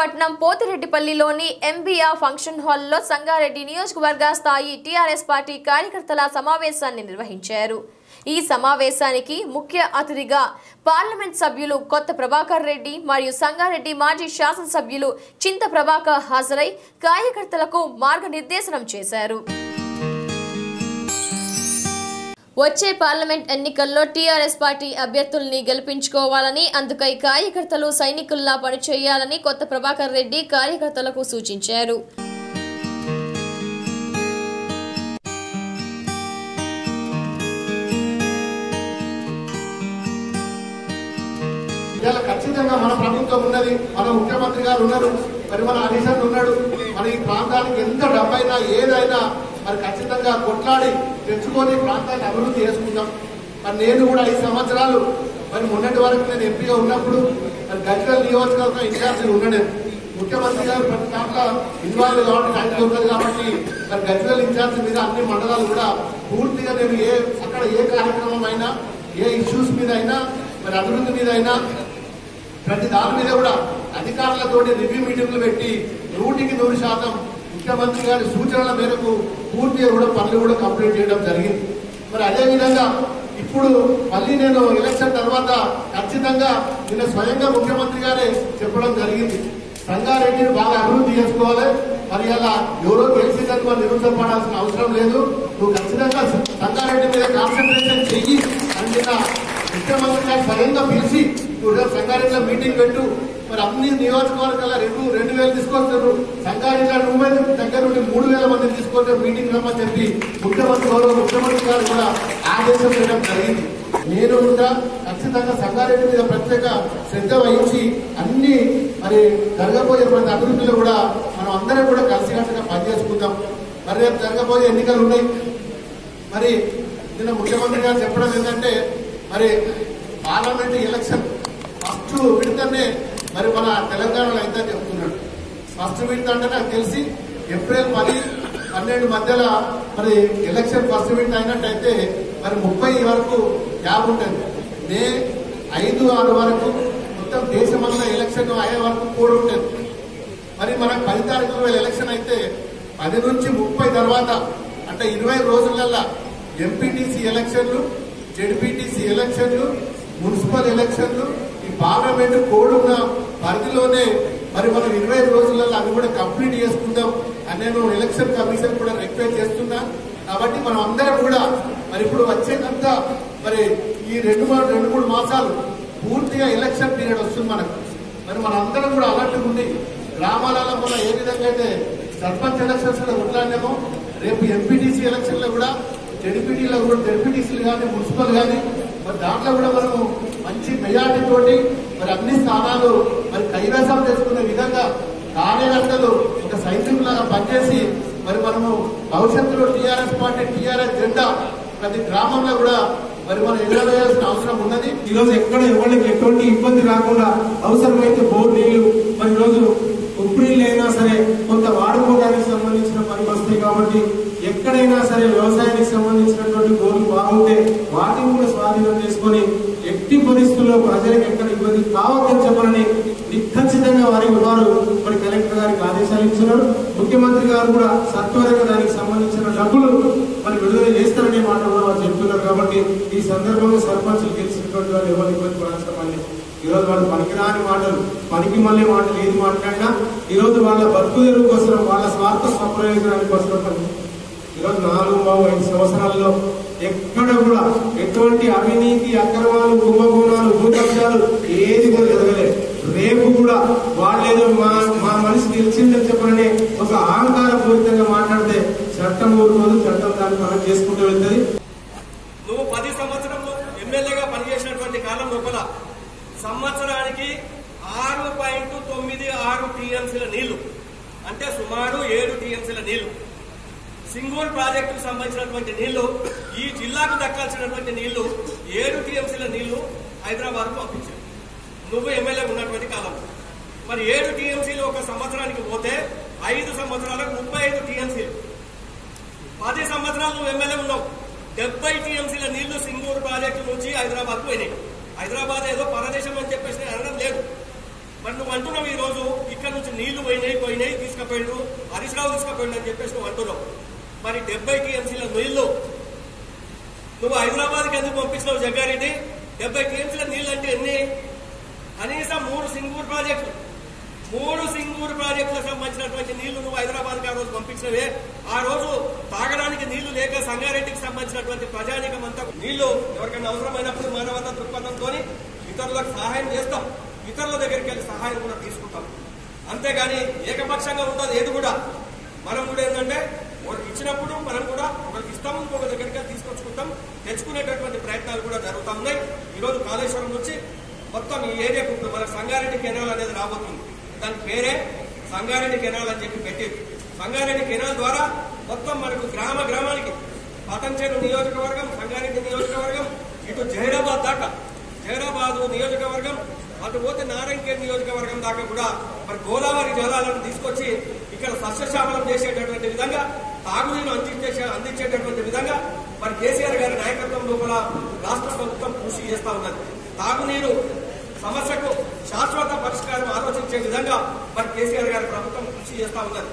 పట్నం పోతిరెడ్డిపల్లిలోని MBR function హాల్లో సంగారెడ్డి నియోజకవర్గ స్థాయి టీఆర్ఎస్ పార్టీ కార్యకర్తల సమావేశాన్ని నిర్వహించారు. ఈ సమావేశానికి ముఖ్య అతిథిగా పార్లమెంట్ సభ్యులు కొత్త ప్రభాకర్ రెడ్డి మరియు సంగారెడ్డి మాజీ శాసనసభ్యులు చింత ప్రభాకర్ హాజరై కార్యకర్తలకు మార్గనిర్దేశనం చేశారు. వచ్చే పార్లమెంట్ ఎన్నికల్లో టీఆర్ఎస్ పార్టీ అభ్యర్థుల్ని గెలిపించుకోవాలని అందుకై కార్యకర్తలు సైనికుల్లా పనిచేయాలని కొత్త ప్రభాకర్ రెడ్డి కార్యకర్తలకు సూచించారు. ఇవాళ ఖచ్చితంగా మన ప్రభుత్వం ఉన్నది మన ముఖ్యమంత్రి గారు ఉన్నారు మరి మన అధిశారు ఉన్నాడు మన ఈ ప్రాంతానికి ఎంత డబ్బైనా ఏదైనా మరి ఖచ్చితంగా కొట్లాడి తెచ్చుకొని ప్రాంతాన్ని అభివృద్ధి చేసుకుందాం. మరి నేను కూడా ఐదు సంవత్సరాలు మరి మొన్నటి వరకు నేను ఎంపీగా ఉన్నప్పుడు మరి గజ్వల్ నియోజకవర్గం ఇన్ఛార్జి ఉన్నాడు ముఖ్యమంత్రి గారు ప్రతి దాంట్లో ఇన్వాల్వ్ కాబట్టి అడిగి ఉంటుంది కాబట్టి మరి గజ్వల్ ఇన్ఛార్జ్ మీద అన్ని మండలాలు కూడా పూర్తిగా నేను ఏ అక్కడ ఏ కార్యక్రమం అయినా ఏ ఇష్యూస్ మీద అయినా మరి అభివృద్ధి మీద అయినా ప్రతి దాని మీద కూడా అధికారులతోటి రివ్యూ మీటింగ్లు పెట్టి నూటికి నూరు శాతం ముఖ్యమంత్రి గారి సూచనల మేరకు పూర్తిగా కూడా పనులు కూడా కంప్లీట్ చేయడం జరిగింది. మరి అదేవిధంగా ఇప్పుడు మళ్ళీ నేను ఎలక్షన్ తర్వాత ఖచ్చితంగా నిన్న స్వయంగా ముఖ్యమంత్రి గారే చెప్పడం జరిగింది. సంగారెడ్డిని బాగా అభివృద్ధి చేసుకోవాలి. మరి అలా ఎవరో గెలిచిందని మనం నిరుత్సపడాల్సిన అవసరం లేదు. నువ్వు ఖచ్చితంగా సంగారెడ్డి మీద కాన్సన్ట్రేషన్ చెయ్యి అని నిన్న ముఖ్యమంత్రి గారు స్వయంగా పిలిచి ఇప్పుడు సంగారెడ్డిలో మీటింగ్ పెట్టు. మరి అన్ని నియోజకవర్గాల రెండు రెండు వేలు తీసుకొస్తారు సంగారెడ్డి ముంబై దగ్గర నుండి మూడు వేల మందిని తీసుకొచ్చారు మీటింగ్ రమ్మని చెప్పి ముఖ్యమంత్రి గౌరవ ముఖ్యమంత్రి గారు కూడా ఆదేశం చేయడం జరిగింది. నేను కూడా ఖచ్చితంగా సంగారెడ్డి మీద ప్రత్యేక శ్రద్ధ వహించి అన్ని మరి జరగబోయే అభివృద్ధిలో కూడా మనం అందరం కూడా కలిసికట్టుగా పనిచేసుకుందాం. మరి రేపు జరగబోయే ఎన్నికలు ఉన్నాయి. మరి నిన్న ముఖ్యమంత్రి గారు చెప్పడం ఏంటంటే మరి పార్లమెంట్ ఎలక్షన్ ఫస్ట్ విడతనే మరి మన తెలంగాణలో అయితే చెప్తున్నాడు. ఫస్ట్ విడత అంటే నాకు తెలిసి ఏప్రిల్ పది పన్నెండు మధ్యలో మరి ఎలక్షన్ ఫస్ట్ విడత అయినట్టయితే మరి ముప్పై వరకు గ్యాప్ ఉంటుంది. మే ఐదు ఆరు వరకు మొత్తం దేశమంతా ఎలక్షన్ అయ్యే వరకు కూడా ఉంటుంది. మరి మనకు పది తారీఖు వేల ఎలక్షన్ అయితే పది నుంచి ముప్పై తర్వాత అంటే ఇరవై రోజులల్లా ఎంపీటీసీ ఎలక్షన్లు జెడ్పీటీసీ ఎలక్షన్లు మున్సిపల్ ఎలక్షన్లు పార్లమెంట్ కోడ్ ఉన్న పరిధిలోనే మరి మనం ఇరవై రోజులలో అవి కూడా కంప్లీట్ చేసుకుందాం. అని నేను ఎలక్షన్ కమిషన్ కూడా రిక్వెస్ట్ చేస్తున్నా. కాబట్టి మనం అందరం కూడా మరి ఇప్పుడు వచ్చేదంత మరి ఈ రెండు మూడు రెండు మూడు మాసాలు పూర్తిగా ఎలక్షన్ పీరియడ్ వస్తుంది మనకు. మరి మనందరం కూడా అలర్ట్గా ఉండి గ్రామాలలో మనం ఏ విధంగా అయితే సర్పంచ్ ఎలక్షన్స్లో కొట్లాడినామో రేపు ఎంపీటీసీ ఎలక్షన్లో కూడా జడిపిటీలో కూడా జడిపిటీసీలు కానీ మున్సిపల్ కానీ మరి దాంట్లో కూడా మనము తోటి మరి అన్ని స్థానాలు మరి కైవసం చేసుకునే విధంగా కార్యకర్తలు ఒక సైనికులాగా పనిచేసి మరి మనము భవిష్యత్తులో టీఆర్ఎస్ పార్టీ టీఆర్ఎస్ జెండా ప్రతి గ్రామంలో కూడా మరి మనం ఎదురవేయాల్సిన అవసరం ఉన్నది. ఈ రోజు ఎక్కడ ఎవరికి ఎటువంటి ఇబ్బంది రాకుండా అవసరమైతే బోర్ నీళ్ళు మరి రోజు ఉప్పు నీళ్ళు అయినా సరే కొంత వాడుకోవడానికి సంబంధించిన పని వస్తాయి కాబట్టి ఎక్కడైనా సరే వ్యవసాయానికి సంబంధించినటువంటి బోర్లు బాగుంటే వాటిని కూడా స్వాధీనం చేసుకొని ఎట్టి పరిస్థితుల్లో ప్రజలకు ఎక్కడ ఇబ్బంది కావద్దని చెప్పాలని నిఖచ్చితంగా వారి వారు మరి కలెక్టర్ గారికి ఆదేశాలు ఇచ్చినారు ముఖ్యమంత్రి గారు కూడా సత్వరంగా దానికి సంబంధించిన డబ్బులు మరి విడుదల చేస్తారనే మాట కూడా వారు చెప్తున్నారు కాబట్టి ఈ సందర్భంగా సర్పంచులు గెలిచినటువంటి వారు ఎవరు ఇబ్బంది పడాల్సిన ఈరోజు ఈ రోజు వాళ్ళు పనికిరాని మాటలు పనికి మళ్ళీ మాటలు ఏది మాట్లాడినా ఈరోజు వాళ్ళ బతుకు తెరువు కోసం వాళ్ళ స్వార్థ స్వప్రయోజనానికి కోసం ఈరోజు నాలుగు బాబు ఐదు సంవత్సరాల్లో ఎక్కడ కూడా ఎటువంటి అవినీతి అక్రమాలు కుంభకోణాలు భూకబ్జాలు ఏది కూడా జరగలేదు. రేపు కూడా వాళ్ళేదో మా మా మనిషి గెలిచిందని చెప్పని ఒక అహంకార పూరితంగా మాట్లాడితే చట్టం ఊరుకోదు చట్టం దాన్ని మనం చేసుకుంటూ వెళ్తుంది. నువ్వు పది సంవత్సరంలో ఎమ్మెల్యేగా పనిచేసినటువంటి కాలం లోపల సంవత్సరానికి ఆరు పాయింట్ తొమ్మిది ఆరు టీఎంసీల నీళ్ళు. అంటే సుమారు ఏడు టీఎంసీల నీళ్ళు. సింగూర్ ప్రాజెక్టుకు సంబంధించినటువంటి నీళ్ళు ఈ జిల్లాకు దక్కాల్సినటువంటి నీళ్ళు ఏడు టీఎంసీల నీళ్ళు హైదరాబాద్ పంపించారు. నువ్వు ఎమ్మెల్యే ఉన్నటువంటి కాలం. మరి ఏడు టీఎంసీలు ఒక సంవత్సరానికి పోతే ఐదు సంవత్సరాలకు ముప్పై ఐదు టీఎంసీలు. పది సంవత్సరాలు నువ్వు ఎమ్మెల్యే ఉన్నావు. డెబ్బై టీఎంసీల నీళ్ళు సింగూరు ప్రాజెక్టు నుంచి హైదరాబాద్ పోయినాయి. హైదరాబాద్ ఏదో పరదేశం అని చెప్పేసి అనడం లేదు. మరి నువ్వు అంటున్నావు ఈ రోజు ఇక్కడ నుంచి నీళ్ళు పోయినాయి పోయినాయి తీసుకుపోయిండు హరీష్ రావు తీసుకుపోయిండు అని చెప్పేసి నువ్వు అంటున్నావు. మరి డెబ్బై టీఎంసీల నీళ్ళు. నువ్వు హైదరాబాద్కి ఎందుకు పంపించినావు జగ్గారెడ్డి? డెబ్బై టీఎంసీల నీళ్ళు అంటే ఎన్ని? కనీసం మూడు సింగూరు ప్రాజెక్టులు మూడు సింగూరు ప్రాజెక్టులకు సంబంధించినటువంటి నీళ్ళు నువ్వు హైదరాబాద్కి ఆ రోజు పంపించినవే. ఆ రోజు తాగడానికి నీళ్ళు లేక సంగారెడ్డికి సంబంధించినటువంటి ప్రజానికం అంతా నీళ్ళు ఎవరికైనా అవసరమైనప్పుడు మానవత దృక్పథంతో ఇతరులకు సహాయం చేస్తాం. ఇతరుల దగ్గరికి వెళ్ళి సహాయం కూడా తీసుకుంటాం. అంతేగాని ఏకపక్షంగా ఉండదు ఏది కూడా. మనం కూడా ఏంటంటే ఒకరికి ఇచ్చినప్పుడు మనం కూడా ఒకరికి ఇస్తాం ఇంకొక దగ్గరికి తీసుకొచ్చుకుంటాం. తెచ్చుకునేటటువంటి ప్రయత్నాలు కూడా జరుగుతూ ఉన్నాయి. ఈరోజు కాళేశ్వరం నుంచి మొత్తం ఈ ఏరియాకు మన సంగారెడ్డి కెనాల్ అనేది రాబోతుంది. దాని పేరే సంగారెడ్డి కెనాల్ అని చెప్పి పెట్టేది. సంగారెడ్డి కెనాల్ ద్వారా మొత్తం మనకు గ్రామ గ్రామానికి పతంచేరు నియోజకవర్గం సంగారెడ్డి నియోజకవర్గం ఇటు జహీరాబాద్ దాకా జహీరాబాద్ నియోజకవర్గం అటు పోతే నారాయణఖేడ్ నియోజకవర్గం దాకా కూడా మరి గోదావరి జలాలను తీసుకొచ్చి ఇక్కడ సస్యశ్యామలం చేసేటటువంటి విధంగా తాగునీరు అందించే అందించేటటువంటి విధంగా మరి కేసీఆర్ గారి నాయకత్వం లోపల రాష్ట్ర ప్రభుత్వం కృషి చేస్తా ఉన్నది. తాగునీరు సమస్యకు శాశ్వత పరిష్కారం ఆలోచించే విధంగా మరి కేసీఆర్ గారి ప్రభుత్వం కృషి చేస్తా ఉన్నది.